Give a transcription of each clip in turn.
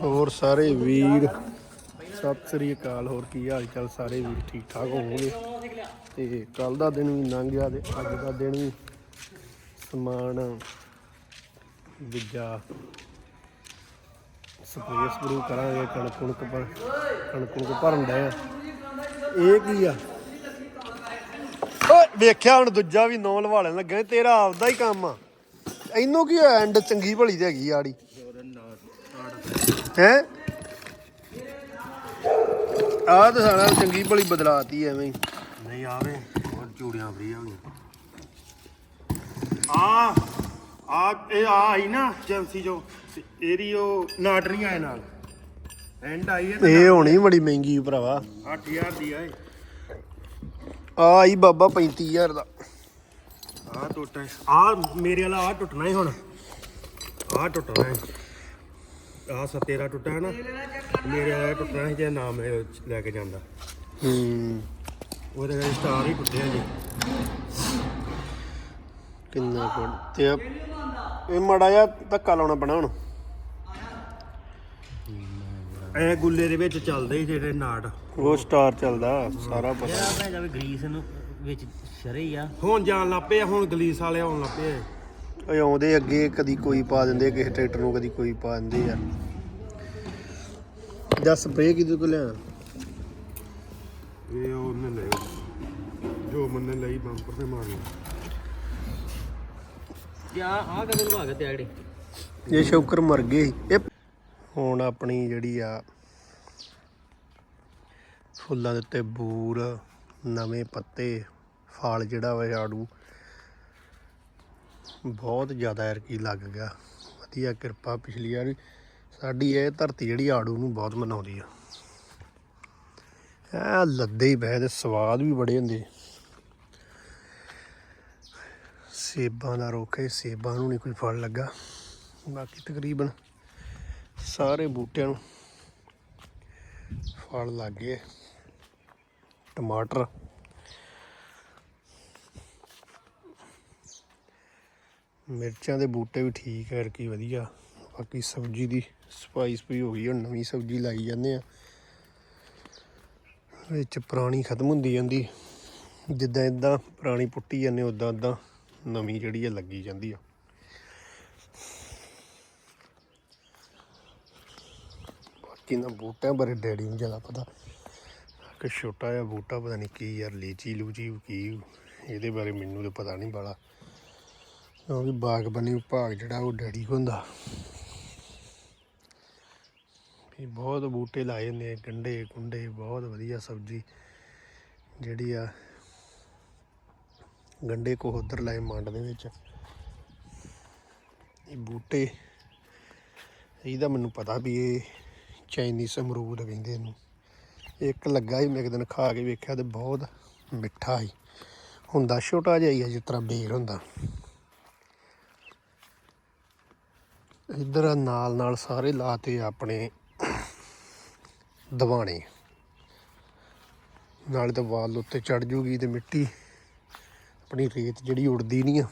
ਹੋਰ ਸਾਰੇ ਵੀਰ, ਸਤਿ ਸ੍ਰੀ ਅਕਾਲ, ਹੋਰ ਕੀ ਹਾਲ ਚਾਲ? ਸਾਰੇ ਵੀਰ ਠੀਕ ਠਾਕ ਹੋਵੋਗੇ? ਤੇ ਕੱਲ ਦਾ ਦਿਨ ਵੀ ਲੰਘ ਗਿਆ ਤੇ ਅੱਜ ਦਾ ਦਿਨ ਵੀ ਸਮਾਨ ਵਿੱਜਾ ਸਪਰੇਅ ਸਪਰੂ ਕਰਾਂਗੇ, ਕਣਕ ਕੁਣਕ ਪਰ, ਕਣਕ ਕੁਣਕ ਭਰਨ ਡਏ ਆ। ਇਹ ਕੀ ਆ? ਓਏ, ਵੇਖਿਆ ਹੁਣ ਦੂਜਾ ਵੀ ਨੌ ਲਵਾਲਣ ਲੱਗਾ ਤੇਰਾ ਆਪਦਾ ਹੀ ਕੰਮ ਆ। ਇਹਨੂੰ ਕੀ ਹੋਇਆ ਐਂਡ ਚੰਗੀ ਭਲੀ ਤੇ ਹੈਗੀ ਆੜੀ? ਹੈ। ਆਹ ਤਾਂ ਸਾਰਾ ਚੰਗੀ ਭਲੀ ਬਦਲਾਤੀ ਐਵੇਂ ਨਹੀਂ ਆਵੇ ਹੋਰ ਚੂੜੀਆਂ ਫਰੀ ਹੋ ਗਈਆਂ ਆ ਆ ਇਹ ਆ ਆਈ ਨਾ ਏਜੰਸੀ ਜੋ ਇਹਦੀ ਉਹ ਨਾਟਰੀ ਆਏ ਨਾਲ। ਐਂਡ ਆਈ ਹੈ ਇਹ ਹੋਣੀ ਬੜੀ ਮਹਿੰਗੀ ਭਰਾਵਾ। 8000 ਦੀ ਆਏ ਆ ਆਈ ਬਾਬਾ 35000 ਦਾ। ਆ ਟੁੱਟਾ ਆ ਮੇਰੇ ਵਾਲਾ ਆ ਟੁੱਟਣਾ ਹੀ ਹੁਣ। ਆ ਟੁੱਟਣਾ ਹੈ। ਆ ਸਤੇਰਾ ਟੁੱਟਾ ਹੈ ਨਾ ਮੇਰੇ ਵਾਲਾ ਟੁੱਟਣਾ ਸੀ ਜੇ ਨਾ ਮੈਂ ਉਹ ਲੈ ਕੇ ਜਾਂਦਾ। ਹੂੰ ਉਹਦੇ ਨਾਲ ਸਟਾਰ ਹੀ ਟੁੱਟਿਆ ਜੀ। ਕਿੰਨਾ ਕੋਲ ਤੇ ਆ- ਇਹ ਮੜਾ ਜਾ ਧੱਕਾ ਲਾਉਣਾ ਪੈਣਾ ਹੁਣ। ਐ ਗੁੱਲੇ ਦੇ ਵਿੱਚ ਚੱਲਦੇ ਸੀ ਜਿਹੜੇ ਨਾਟ ਉਹ ਸਟਾਰ ਚੱਲਦਾ ਸਾਰਾ ਪਤਾ। ਜਿਹੜਾ ਭੈ ਜਾਵੇ ਗਰੀਸ ਨੂੰ ਵਿੱਚ ਸ਼ਰੇ ਹੀ ਆ। ਹੁਣ ਜਾਣ ਲੱਪੇ ਹੁਣ ਗਲੀਸ ਵਾਲੇ ਆਉਣ ਲੱਪੇ ਆ ਓਏ ਆਉਂਦੇ ਅੱਗੇ ਕਦੀ ਕੋਈ ਪਾ ਦਿੰਦੇ ਕਿਸੇ ਟਰੈਕਟਰ ਨੂੰ ਕਦੀ ਕੋਈ ਪਾ ਦਿੰਦੇ ਯਾਰ ਜਾਂ ਸਪਰੇਅ ਕਿਦੋਂ ਕੋ ਲਿਆ ਇਹ ਉਹਨੇ ਲੈ ਜੋ ਮੰਨੇ ਲਈ ਬੰਪਰ ਤੇ ਮਾਰਨੀ। ਯਾ ਆ ਕਦੋਂ ਲਵਾ ਕੇ ਤੇ ਆੜੀ ਇਹ ਸ਼ੌਕਰ ਮਰ ਗਏ ਸੀ। ਇਹ ਹੁਣ ਆਪਣੀ ਜਿਹੜੀ ਆ ਫੁੱਲਾਂ ਦੇ ਉੱਤੇ ਬੂਰ ਨਵੇਂ ਪੱਤੇ ਫਲ ਜਿਹੜਾ ਵਾ ਆੜੂ ਬਹੁਤ ਜ਼ਿਆਦਾ ਐਰਕੀ ਲੱਗ ਗਿਆ। ਵਧੀਆ ਕਿਰਪਾ ਪਿਛਲੀ ਵਾਰ। ਸਾਡੀ ਇਹ ਧਰਤੀ ਜਿਹੜੀ ਆੜੂ ਨੂੰ ਬਹੁਤ ਮਨਾਉਂਦੀ ਆ। ਐ ਲੱਦੇ ਹੀ ਬਹਿ ਤੇ ਸਵਾਦ ਵੀ ਬੜੇ ਹੁੰਦੇ। ਸੇਬਾਂ ਦਾ ਰੁੱਖ ਹੈ ਸੇਬਾਂ ਨੂੰ ਨਹੀਂ ਕੋਈ ਫਲ ਲੱਗਾ। ਬਾਕੀ ਤਕਰੀਬਨ ਸਾਰੇ ਬੂਟਿਆਂ ਨੂੰ ਫਲ ਲੱਗ ਗਏ। ਟਮਾਟਰ ਮਿਰਚਾਂ ਦੇ ਬੂਟੇ ਵੀ ਠੀਕ ਹੈ ਰਕੀ ਵਧੀਆ। ਬਾਕੀ ਸਬਜ਼ੀ ਦੀ ਸਫ਼ਾਈ ਸਫ਼ਾਈ ਹੋ ਗਈ, ਹੁਣ ਨਵੀਂ ਸਬਜ਼ੀ ਲਾਈ ਜਾਂਦੇ ਆ। ਵਿੱਚ ਪੁਰਾਣੀ ਖਤਮ ਹੁੰਦੀ ਜਾਂਦੀ। ਜਿੱਦਾਂ ਇਦਾਂ ਪੁਰਾਣੀ ਪੁੱਟੀ ਜਾਂਦੇ, ਉਦਾਂ ਉਦਾਂ ਨਵੀਂ ਜਿਹੜੀ ਆ ਲੱਗੀ ਜਾਂਦੀ ਆ। ਬਾਕੀ ਨਾ ਬੂਟਿਆਂ ਬਾਰੇ ਡੈਡੀ ਨੂੰ ਜ਼ਿਆਦਾ ਪਤਾ। ਕਿ ਛੋਟਾ ਜਿਹਾ ਬੂਟਾ, ਪਤਾ ਨਹੀਂ ਕੀ ਯਾਰ ਲੀਚੀ ਲੂਚੀ ਕੀ, ਇਹਦੇ ਬਾਰੇ ਮੈਨੂੰ ਤਾਂ ਪਤਾ ਨਹੀਂ ਬਾਲਾ ਕਿਉਂਕਿ ਬਾਗਬਾਨੀ ਵਿਭਾਗ ਜਿਹੜਾ ਉਹ ਡੈਡੀ ਹੁੰਦਾ। ਵੀ ਬਹੁਤ ਬੂਟੇ ਲਾਏ ਨੇ ਗੰਡੇ ਗੁੰਡੇ, ਬਹੁਤ ਵਧੀਆ ਸਬਜ਼ੀ ਜਿਹੜੀ ਆ ਗੰਡੇ ਕੋ ਉਧਰ ਲਾਏ ਮੰਡ ਦੇ ਵਿੱਚ। ਇਹ ਬੂਟੇ ਇਹਦਾ ਮੈਨੂੰ ਪਤਾ ਵੀ ਇਹ ਚਾਈਨੀਜ਼ ਅਮਰੂਦ ਕਹਿੰਦੇ ਇਹਨੂੰ। ਇੱਕ ਲੱਗਾ ਹੀ ਮੈਂ ਇੱਕ ਦਿਨ ਖਾ ਕੇ ਵੇਖਿਆ ਤੇ ਬਹੁਤ ਮਿੱਠਾ ਸੀ। ਹੁੰਦਾ ਛੋਟਾ ਜਿਹਾ ਹੀ ਆ, ਜਿਸ ਤਰ੍ਹਾਂ ਬੇਰ ਹੁੰਦਾ। ਇੱਧਰ ਨਾਲ ਨਾਲ ਸਾਰੇ ਲਾਤੇ ਆਪਣੇ ਦਵਾਣੇ ਨਾਲੇ ਤਾਂ ਵਾਲ ਉੱਤੇ ਚੜ ਜੂਗੀ ਤੇ ਮਿੱਟੀ ਆਪਣੀ ਰੇਤ ਜਿਹੜੀ ਉੜਦੀ ਨਹੀਂ ਆ।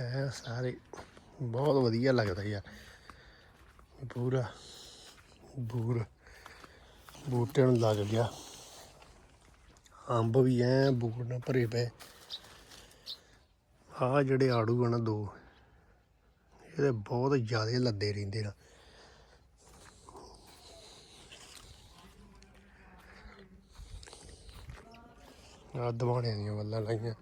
ਇਹ ਸਾਰੇ ਬਹੁਤ ਵਧੀਆ ਲੱਗਦਾ ਯਾਰ। ਪੂਰਾ ਬੂਰ ਬੂਟਿਆਂ ਨੂੰ ਲੱਗ ਗਿਆ। ਅੰਬ ਵੀ ਐ ਬੂਰ ਨਾਲ ਭਰੇ ਪਏ। ਆ ਜਿਹੜੇ ਆੜੂ ਆ ਦੋ, ਇਹਦੇ ਬਹੁਤ ਜ਼ਿਆਦਾ ਲੱਦੇ ਰਹਿੰਦੇ ਨੇ ਆ ਦਵਾਣਿਆਂ ਦੀਆਂ ਵੱਲਾਂ ਲਾਈਆਂ।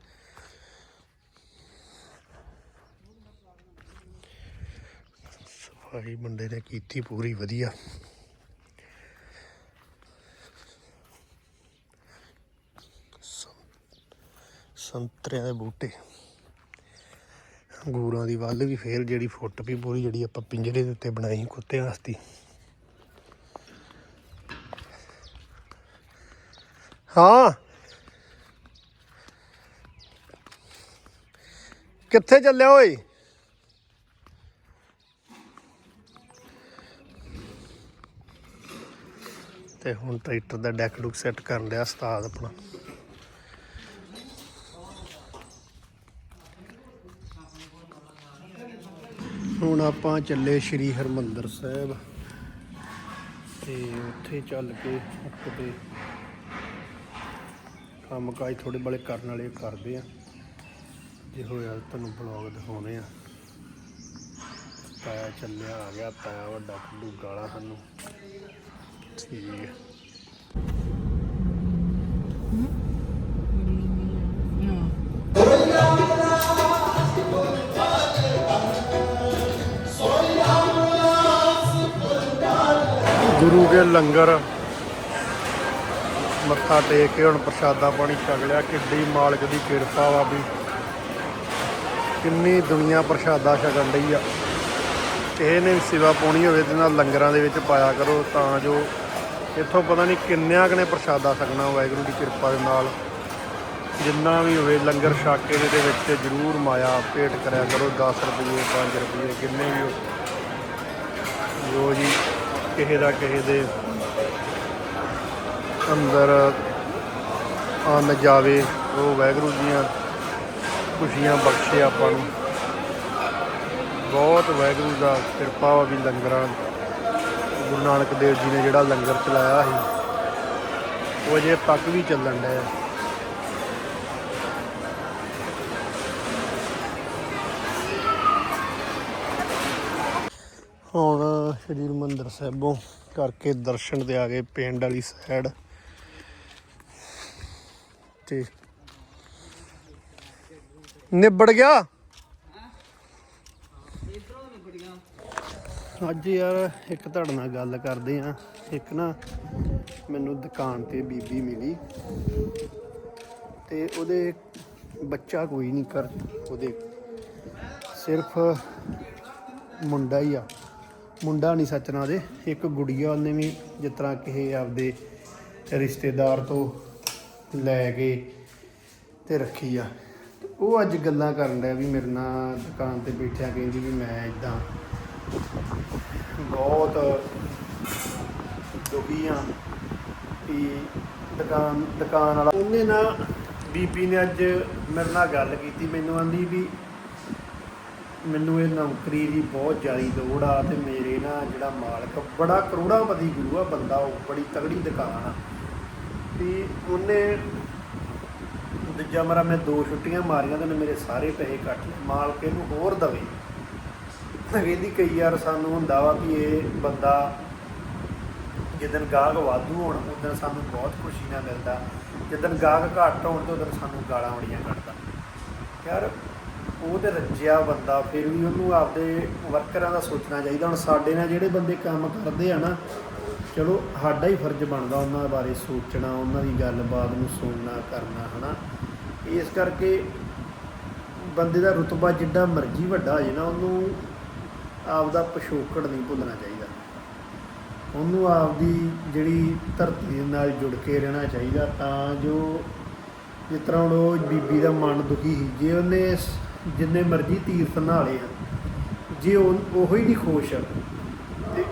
ਸਫ਼ਾਈ ਬੰਦੇ ਨੇ ਕੀਤੀ ਪੂਰੀ ਵਧੀਆ। ਸੰਤਰਿਆਂ ਦੇ ਬੂਟੇ। ਅੰਗੂਰਾਂ ਦੀ ਵੱਲ ਵੀ ਫੇਰ ਜਿਹੜੀ ਫੁੱਟ ਵੀ ਪੂਰੀ ਜਿਹੜੀ ਆਪਾਂ ਪਿੰਜਰੇ ਦੇ ਉੱਤੇ ਬਣਾਈ ਕੁੱਤੇ ਵਾਸਤੇ। ਹਾਂ। ਕਿੱਥੇ ਚੱਲਿਆ ਓਏ? ਤੇ ਹੁਣ ਟਰੈਕਟਰ ਦਾ ਡੈਕ ਡੁਕ ਸੈੱਟ ਕਰਨ ਲਿਆ ਉਸਤਾਦ ਆਪਣਾ ਹੁਣ ਆਪਾਂ ਚੱਲੇ ਸ਼੍ਰੀ ਹਰਮੰਦਰ ਸਾਹਿਬ। ਤੇ ਉੱਥੇ ਚੱਲ ਕੇ ਕਿਤੇ ਕੰਮ ਕਾਜ ਥੋੜੇ ਬੜੇ ਕਰਨ ਵਾਲੇ ਕਰਦੇ ਆ। ਜੇ ਹੋਇਆ ਤੁਹਾਨੂੰ ਬਲੌਗ ਦਿਖਾਉਣੇ ਆ। ਪਾਇਆ ਚੱਲਿਆ, ਆ ਗਿਆ ਪਾਇਆ ਵੱਡਾ ਖੁੱਲੂ ਗਾਲਾ ਸਾਨੂੰ। ਠੀਕ ਹੈ। ਗੁਰੂ ਕੇ ਲੰਗਰ। ਮੱਥਾ ਟੇਕ ਕੇ ਹੁਣ ਪ੍ਰਸ਼ਾਦਾ ਪਾਣੀ ਛਕ ਲਿਆ, ਕਿੱਡੀ ਮਾਲਕ ਦੀ ਕਿਰਪਾ ਵਾ ਵੀ। ਕਿੰਨੀ ਦੁਨੀਆ ਪ੍ਰਸ਼ਾਦਾ ਛਕਣ ਡਈ ਆ। ਕਿਸੇ ਨੇ ਸਿਵਾ ਪਾਉਣੀ ਹੋਵੇ ਤੇ ਨਾਲ ਲੰਗਰਾਂ ਦੇ ਵਿੱਚ ਪਾਇਆ ਕਰੋ, ਤਾਂ ਜੋ ਇੱਥੋਂ ਪਤਾ ਨਹੀਂ ਕਿੰਨਿਆਂ ਕੁ ਨੇ ਪ੍ਰਸ਼ਾਦਾ ਛਕਣਾ, ਵਾਹਿਗੁਰੂ ਦੀ ਕਿਰਪਾ ਦੇ ਨਾਲ। ਜਿੰਨਾ ਵੀ ਹੋਵੇ ਲੰਗਰ ਛਕ ਕੇ ਇਹਦੇ ਵਿੱਚ ਜ਼ਰੂਰ ਮਾਇਆ ਭੇਟ ਕਰਿਆ ਕਰੋ 10 ਰੁਪਏ 5 ਰੁਪਏ ਕਿੰਨੇ ਵੀ ਹੋ ਜੋ ਜੀ। ਕਿਸੇ ਦਾ ਕਿਸੇ ਦੇ ਅੰਦਰ ਅੰਨ ਜਾਵੇ, ਉਹ ਵਾਹਿਗੁਰੂ ਦੀਆਂ ਖੁਸ਼ੀਆਂ ਬਖਸ਼ੇ ਆਪਾਂ ਨੂੰ। ਬਹੁਤ ਵਾਹਿਗੁਰੂ ਦਾ ਕਿਰਪਾ ਵਾ ਵੀ ਲੰਗਰਾਂ, ਗੁਰੂ ਨਾਨਕ ਦੇਵ ਜੀ ਨੇ ਜਿਹੜਾ ਲੰਗਰ ਚਲਾਇਆ ਸੀ, ਉਹ ਅਜੇ ਪੱਕ ਵੀ ਚੱਲਣ ਡਿਆ। ਹੁਣ ਸ਼੍ਰੀ ਹਰਿਮੰਦਰ ਸਾਹਿਬੋਂ ਕਰਕੇ ਦਰਸ਼ਨ ਤੇ ਆ ਗਏ ਪਿੰਡ ਵਾਲੀ ਸਾਈਡ ਤੇ ਨਿਬੜ ਗਿਆ? ਅੱਜ ਯਾਰ ਇੱਕ ਤੁਹਾਡੇ ਨਾਲ ਗੱਲ ਕਰਦੇ ਆ। ਇੱਕ ਨਾ ਮੈਨੂੰ ਦੁਕਾਨ ਤੇ ਬੀਬੀ ਮਿਲੀ। ਤੇ ਉਹਦੇ ਬੱਚਾ ਕੋਈ ਨਹੀਂ ਕਰ ਉਹਦੇ ਸਿਰਫ ਮੁੰਡਾ ਹੀ ਆ। ਮੁੰਡਾ ਨਹੀਂ ਸੱਚਣਾ ਦੇ, ਇੱਕ ਗੁੜੀਆ ਉਹਨੇ ਵੀ ਜਿਸ ਤਰ੍ਹਾਂ ਕਿਸੇ ਆਪਦੇ ਰਿਸ਼ਤੇਦਾਰ ਤੋਂ ਲੈ ਕੇ ਤੇ ਰੱਖੀ ਆ। ਉਹ ਅੱਜ ਗੱਲਾਂ ਕਰਨ ਡਿਆ ਵੀ ਮੇਰੇ ਨਾਲ ਦੁਕਾਨ ਤੇ ਬੈਠਿਆ, ਕਹਿੰਦੀ ਵੀ ਮੈਂ ਇਦਾਂ ਬਹੁਤ ਦੁਖੀ ਆ ਵੀ ਦੁਕਾਨ ਦੁਕਾਨ ਵਾਲਾ ਉਹਨੇ ਨਾ ਬੀਬੀ ਨੇ ਅੱਜ ਮੇਰੇ ਨਾਲ ਗੱਲ ਕੀਤੀ, ਮੈਨੂੰ ਆਂਦੀ ਵੀ ਮੈਨੂੰ ਇਹ ਨੌਕਰੀ ਦੀ ਬਹੁਤ ਜ਼ਿਆਦਾ ਲੋੜ ਆ ਤੇ ਮੇਰੇ ਨਾ ਜਿਹੜਾ ਮਾਲਕ ਬੜਾ ਕਰੋੜਾਪਤੀ ਗੁਰੂ ਆ, ਬੰਦਾ ਉਹ ਬੜੀ ਤਗੜੀ ਦੁਕਾਨ ਆ। ਤੇ ਉਹਨੇ ਦੂਜਾ ਮਰਾ ਮੈਂ ਦੋ ਛੁੱਟੀਆਂ ਮਾਰੀਆਂ ਤੇ ਉਹਨੇ ਮੇਰੇ ਸਾਰੇ ਪੈਸੇ ਕੱਟ ਲਏ। ਮਾਲਕ ਇਹਨੂੰ ਹੋਰ ਦਵੇ। ਕਹਿੰਦੀ ਕਈ ਯਾਰ ਸਾਨੂੰ ਹੁੰਦਾ ਵਾ ਵੀ ਇਹ ਬੰਦਾ ਜਿੱਦਨ ਗਾਹਕ ਵਾਧੂ ਹੋਣ ਉਦੋਂ ਸਾਨੂੰ ਬਹੁਤ ਖੁਸ਼ੀ ਨਾਲ ਮਿਲਦਾ। ਜਿੱਦਨ ਗਾਹਕ ਘੱਟ ਹੋਣ ਤੇ ਉਦੋਂ ਸਾਨੂੰ ਗਾਲਾਂ ਬੜੀਆਂ ਕੱਢਦਾ। ਯਾਰ ਉਹ ਤੇ ਰੱਜਿਆ ਬੰਦਾ, ਫਿਰ ਵੀ ਉਹਨੂੰ ਆਪਦੇ ਵਰਕਰਾਂ ਦਾ ਸੋਚਣਾ ਚਾਹੀਦਾ। ਹੁਣ ਸਾਡੇ ਨਾਲ ਜਿਹੜੇ ਬੰਦੇ ਕੰਮ ਕਰਦੇ ਆ ਨਾ, ਚਲੋ ਸਾਡਾ ਹੀ ਫਰਜ਼ ਬਣਦਾ ਉਹਨਾਂ ਬਾਰੇ ਸੋਚਣਾ, ਉਹਨਾਂ ਦੀ ਗੱਲਬਾਤ ਨੂੰ ਸੁਣਨਾ, ਕਰਨਾ, ਹਨਾ। ਇਸ ਕਰਕੇ ਬੰਦੇ ਦਾ ਰੁਤਬਾ ਜਿੱਡਾ ਮਰਜ਼ੀ ਵੱਡਾ ਹੋ ਜੇ ਨਾ, ਉਹਨੂੰ ਆਪਦਾ ਪਿਛੋਕੜ ਨਹੀਂ ਭੁੱਲਣਾ ਚਾਹੀਦਾ। ਉਹਨੂੰ ਆਪਦੀ ਜਿਹੜੀ ਧਰਤੀ ਦੇ ਨਾਲ ਜੁੜ ਕੇ ਰਹਿਣਾ ਚਾਹੀਦਾ ਤਾਂ ਜੋ ਜਿਸ ਤਰ੍ਹਾਂ ਹੁਣ ਉਹ ਬੀਬੀ ਦਾ ਮਨ ਦੁਖੀ ਸੀ, ਜੇ ਉਹਨੇ ਜਿੰਨੇ ਮਰਜ਼ੀ ਤੀਰਥ ਨਾਲੇ ਆ, ਜੇ ਉਹ ਹੀ ਨਹੀਂ ਖੁਸ਼, ਤੇ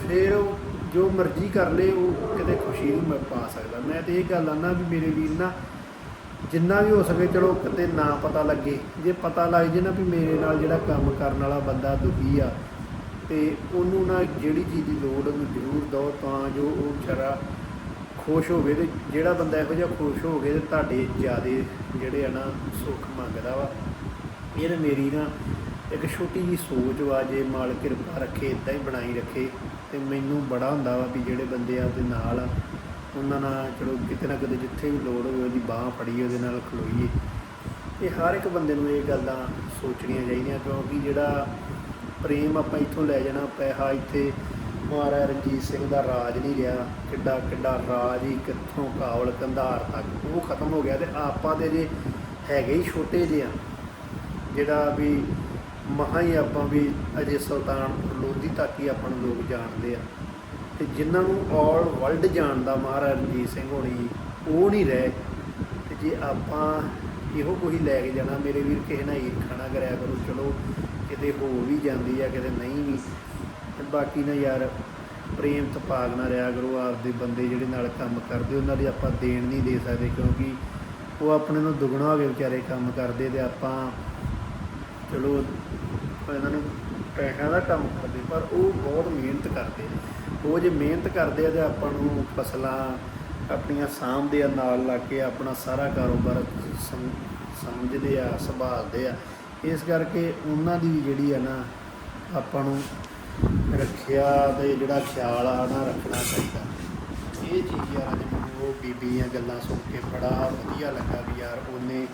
ਫਿਰ ਉਹ ਜੋ ਮਰਜ਼ੀ ਕਰ ਲੇ, ਉਹ ਕਿਤੇ ਖੁਸ਼ੀ ਨਹੀਂ ਮੈਂ, ਪਾ ਸਕਦਾ। ਮੈਂ ਤੇ ਇਹ ਗੱਲ ਆਨਾ ਵੀ ਮੇਰੇ ਵੀਰ ਨਾ ਜਿੰਨਾ ਵੀ ਹੋ ਸਕੇ ਚਲੋ ਕਿਤੇ ਨਾ ਪਤਾ ਲੱਗੇ। ਜੇ ਪਤਾ ਲੱਗ ਜੇ ਨਾ ਵੀ ਮੇਰੇ ਨਾਲ ਜਿਹੜਾ ਕੰਮ ਕਰਨ ਵਾਲਾ ਬੰਦਾ ਦੁਖੀ ਆ, ਤੇ ਉਹਨੂੰ ਨਾ ਜਿਹੜੀ ਚੀਜ਼ ਦੀ ਲੋੜ ਉਹਨੂੰ ਜ਼ਰੂਰ ਦਿਓ ਤਾਂ ਜੋ ਉਹ ਵਿਚਾਰਾ ਖੁਸ਼ ਹੋਵੇ ਤੇ ਜਿਹੜਾ ਬੰਦਾ ਇਹੋ ਜਿਹਾ ਖੁਸ਼ ਹੋ ਗਏ ਤੇ ਤੁਹਾਡੇ ਜਿਆਦੇ ਜਿਹੜੇ ਆ ਨਾ ਸੁੱਖ ਮੰਗਦਾ ਵਾ ਇਹ ਨਾ ਮੇਰੀ ਨਾ ਇੱਕ ਛੋਟੀ ਜੀ ਸੋਚ ਵਾ ਜੇ ਮਾਲ ਕਿਰਪਾ ਰੱਖੇ ਇਦਾਂ ਹੀ ਬਣਾਈ ਰੱਖੇ ਤੇ ਮੈਨੂੰ ਬੜਾ ਹੁੰਦਾ ਵਾ ਵੀ ਜਿਹੜੇ ਬੰਦੇ ਆ ਦੇ ਨਾਲ ਆ, ਉਹਨਾਂ ਨਾਲ ਚਲੋ ਕਿਤੇ ਨਾ ਕਿਤੇ ਜਿੱਥੇ ਵੀ ਲੋੜ ਹੋਵੇ ਉਹਦੀ ਬਾਹ ਫੜੀ, ਉਹਦੇ ਨਾਲ ਖਲੋਈਏ। ਇਹ ਹਰ ਇੱਕ ਬੰਦੇ ਨੂੰ ਇਹ ਗੱਲਾਂ ਸੋਚਣੀਆਂ ਚਾਹੀਦੀਆਂ, ਕਿਉਂਕਿ ਜਿਹੜਾ ਪ੍ਰੇਮ ਆਪਾਂ ਇੱਥੋਂ ਲੈ ਜਾਣਾ, ਪੈਸਾ ਇੱਥੇ ਮਹਾਰਾਜਾ ਰਣਜੀਤ ਸਿੰਘ ਦਾ ਰਾਜ ਨਹੀਂ ਰਿਹਾ, ਕਿੱਡਾ ਕਿੱਡਾ ਰਾਜ ਹੀ ਕਿੱਥੋਂ ਕਾਬਲ ਕੰਧਾਰ ਤੱਕ, ਉਹ ਖਤਮ ਹੋ ਗਿਆ ਤੇ ਆਪਾਂ ਤੇ ਜੇ ਹੈਗੇ ਹੀ ਛੋਟੇ ਜਿਹੇ ਆ। ਜਿਹੜਾ ਵੀ ਮਹਾਂ ਹੀ ਆਪਾਂ ਵੀ ਅਜੇ ਸੁਲਤਾਨਪੁਰ ਲੋਧੀ ਤੱਕ ਹੀ ਆਪਾਂ ਨੂੰ ਲੋਕ ਜਾਣਦੇ ਆ। ਤੇ ਜਿਨ੍ਹਾਂ ਨੂੰ ਆਲ ਵਰਲਡ ਜਾਣਦਾ ਮਹਾਰਾਜਾ ਰਣਜੀਤ ਸਿੰਘ ਹੋਣੀ ਉਹ ਨਹੀਂ ਰਹੇ। ਤੇ ਜੇ ਆਪਾਂ ਇਹੋ ਕੋਈ ਲੈ ਕੇ ਜਾਣਾ, ਮੇਰੇ ਵੀਰ ਕਿਸੇ ਨਾਲ ਈਰਖਾ ਨਾ ਕਰਿਆ ਕਰੋ, ਚਲੋ ਕਿਤੇ ਹੋ ਵੀ ਜਾਂਦੀ ਆ, ਕਿਤੇ ਨਹੀਂ ਵੀ। ਤੇ ਬਾਕੀ ਨਾ ਯਾਰ, ਪ੍ਰੇਮ ਤਪਾਗ ਨਾ ਰਿਆ ਕਰੋ, ਆਪਦੇ ਬੰਦੇ ਜਿਹੜੇ ਨਾਲ ਕੰਮ ਕਰਦੇ, ਉਹਨਾਂ ਦੀ ਆਪਾਂ ਦੇਣ ਨਹੀਂ ਦੇ ਸਕਦੇ, ਕਿਉਂਕਿ ਉਹ ਆਪਣੇ ਨੂੰ ਦੁੱਗਣਾ ਹੋ ਕੇ ਵਿਚਾਰੇ ਕੰਮ ਕਰਦੇ ਤੇ ਆਪਾਂ ਚਲੋ, ਇਹਨਾਂ ਨੂੰ ਪੈਸਿਆਂ ਦਾ ਕੰਮ ਕਰਦੇ, ਪਰ ਉਹ ਬਹੁਤ ਮਿਹਨਤ ਕਰਦੇ ਉਹ ਜੇ ਮਿਹਨਤ ਕਰਦੇ ਆ ਤੇ ਆਪਾਂ ਨੂੰ ਫਸਲਾਂ ਆਪਣੀਆਂ ਸਾਂਭਦੇ ਆ, ਨਾਲ ਲਾ ਕੇ ਆਪਣਾ ਸਾਰਾ ਕਾਰੋਬਾਰ ਸਮਝਦੇ ਆ, ਸੰਭਾਲਦੇ ਆ। ਇਸ ਕਰਕੇ ਉਹਨਾਂ ਦੀ ਜਿਹੜੀ ਆ ਨਾ, ਆਪਾਂ ਨੂੰ ਰੱਖਿਆ ਤੇ ਜਿਹੜਾ ਖਿਆਲ ਆ, ਨਾ ਰੱਖਣਾ ਚਾਹੀਦਾ। ਇਹ ਚੀਜ਼ ਯਾਰ, ਅੱਜ ਮੈਨੂੰ ਉਹ ਬੀਬੀ ਦੀਆਂ ਗੱਲਾਂ ਸੁਣ ਕੇ ਬੜਾ ਵਧੀਆ ਲੱਗਾ ਵੀ ਯਾਰ, ਉਹਨੇ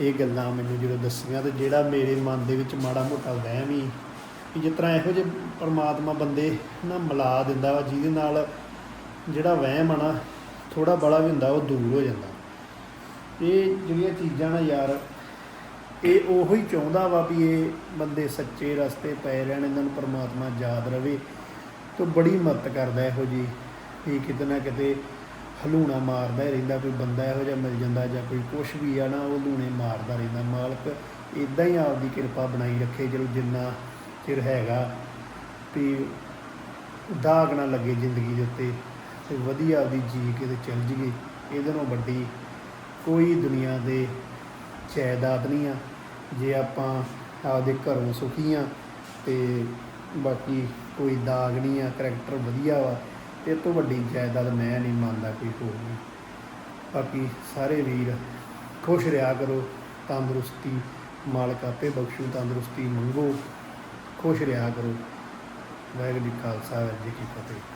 ਇਹ ਗੱਲਾਂ ਮੈਨੂੰ ਜਦੋਂ ਦੱਸੀਆਂ ਤੇ ਜਿਹੜਾ ਮੇਰੇ ਮਨ ਦੇ ਵਿੱਚ ਮਾੜਾ ਮੋਟਾ ਵਹਿਮ ਹੀ ਕਿ ਜਿਸ ਤਰ੍ਹਾਂ ਇਹੋ ਜਿਹੇ ਪਰਮਾਤਮਾ ਬੰਦੇ ਨਾ ਮਿਲਾ ਦਿੰਦਾ ਵਾ, ਜਿਹਦੇ ਨਾਲ ਜਿਹੜਾ ਵਹਿਮ ਆ ਨਾ ਥੋੜਾ ਬੜਾ ਵੀ ਹੁੰਦਾ, ਉਹ ਦੂਰ ਹੋ ਜਾਂਦਾ। ਇਹ ਜਿਹੜੀਆਂ ਚੀਜ਼ਾਂ ਨਾ ਯਾਰ, ਇਹ ਉਹੋ ਹੀ ਚਾਹੁੰਦਾ ਵਾ ਵੀ ਇਹ ਬੰਦੇ ਸੱਚੇ ਰਸਤੇ ਪਏ ਰਹਿਣ, ਇਹਨਾਂ ਨੂੰ ਪਰਮਾਤਮਾ ਯਾਦ ਰਵੇ। ਤੇ ਬੜੀ ਮਦਦ ਕਰਦਾ ਇਹੋ ਜੀ ਕਿ ਕਿਤੇ ਨਾ ਕਿਤੇ ਹਲੂਣਾ ਮਾਰਦਾ ਹੀ ਰਹਿੰਦਾ, ਕੋਈ ਬੰਦਾ ਇਹੋ ਜਿਹਾ ਮਿਲ ਜਾਂਦਾ ਜਾਂ ਕੋਈ ਕੁਛ ਵੀ ਆ ਨਾ, ਉਹ ਲੂਣੇ ਮਾਰਦਾ ਰਹਿੰਦਾ। ਮਾਲਕ ਇਦਾਂ ਹੀ ਆਪਦੀ ਕਿਰਪਾ ਬਣਾਈ ਰੱਖੇ, ਚਲੋ ਜਿੰਨਾ ਚਿਰ ਹੈਗਾ ਵੀ ਦਾਗ ਨਾ ਲੱਗੇ ਜ਼ਿੰਦਗੀ ਦੇ ਉੱਤੇ ਤੇ ਵਧੀਆ ਆਪਦੀ ਜੀ ਕੇ ਤੇ ਚੱਲ ਜੀਏ। ਇਹਦੇ ਨਾਲੋਂ ਵੱਡੀ ਕੋਈ ਦੁਨੀਆ ਦੇ ਜਾਇਦਾਦ ਨਹੀਂ ਆ। ਜੇ ਆਪਾਂ ਆਪਦੇ ਘਰੋਂ ਸੁਖੀ ਆ ਤੇ ਬਾਕੀ ਕੋਈ ਦਾਗ ਨਹੀਂ ਆ ਕਰੈਕਟਰ ਵਧੀਆ ਵਾ। ਇਹ ਤੋਂ ਵੱਡੀ ਜਾਇਦਾਦ ਮੈਂ ਨਹੀਂ ਮੰਨਦਾ ਕੋਈ ਹੋਰ ਵੀ। ਬਾਕੀ ਸਾਰੇ ਵੀਰ ਖੁਸ਼ ਰਿਹਾ ਕਰੋ, ਤੰਦਰੁਸਤੀ ਮਾਲਕ ਆਪੇ ਬਖਸ਼ੂ, ਤੰਦਰੁਸਤੀ ਮੰਗੋ, ਖੁਸ਼ ਰਿਹਾ ਕਰੋ। ਵਾਹਿਗੁਰੂ ਜੀ ਖਾਲਸਾ, ਵਾਹਿਗੁਰੂ ਜੀ ਕੀ ਫਤਿਹ।